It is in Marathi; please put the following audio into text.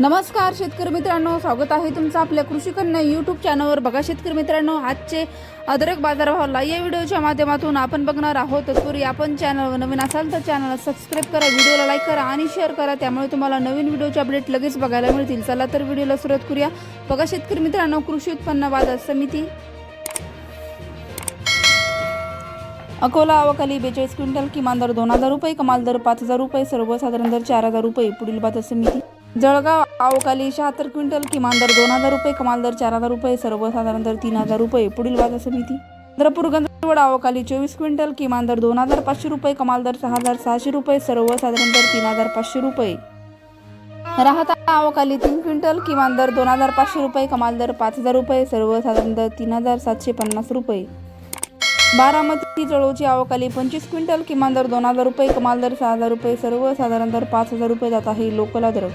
नमस्कार शेतकरी मित्रांनो. स्वागत आहे तुमचं आपल्या कृषी कन्या यूट्यूब चॅनलवर बघा शेतकरी मित्रांनो आजचे अदरक बाजारभावाला या व्हिडिओच्या माध्यमातून आपण बघणार आहोत. तत्पूर्वी आपण चॅनलवर नवीन असाल तर चॅनलला सबस्क्राईब करा व्हिडिओला लाईक करा आणि शेअर करा. त्यामुळे तुम्हाला नवीन व्हिडिओचे अपडेट लगेच बघायला मिळतील. चला तर व्हिडिओला सुरुवात करूया. बघा शेतकरी मित्रांनो कृषी उत्पन्न बाजार समिती. अकोला अवकाली बेचाळीस क्विंटल किमान दर दोन हजार रुपये कमाल दर पाच हजार रुपये सर्वसाधारण दर चार हजार रुपये. पुढील बाजार समिती. जळगाव अवकाली शहात्तर क्विंटल किमान दर दोन हजार रुपये कमाल दर चार हजार रुपये सर्वसाधारण दर तीन हजार रुपये पुढील बाजार समिती. चंद्रपूर गंधवड अवकाली चोवीस क्विंटल किमान दर दोन हजार पाचशे रुपये कमाल दर सहा हजार सहाशे रुपये सर्वसाधारण दर तीन हजार पाचशे रुपये. राहता अवकाली तीन क्विंटल किमान दर दोन हजार पाचशे रुपये कमाल दर पाच हजार रुपये सर्वसाधारण दर तीन हजार सातशे पन्नास रुपये. बारामती जळोची अवकाली पंचवीस क्विंटल किमान दर दोन हजार रुपये कमाल दर सहा हजार रुपये सर्वसाधारण दर पाच हजार रुपये जात आहे लोकला दर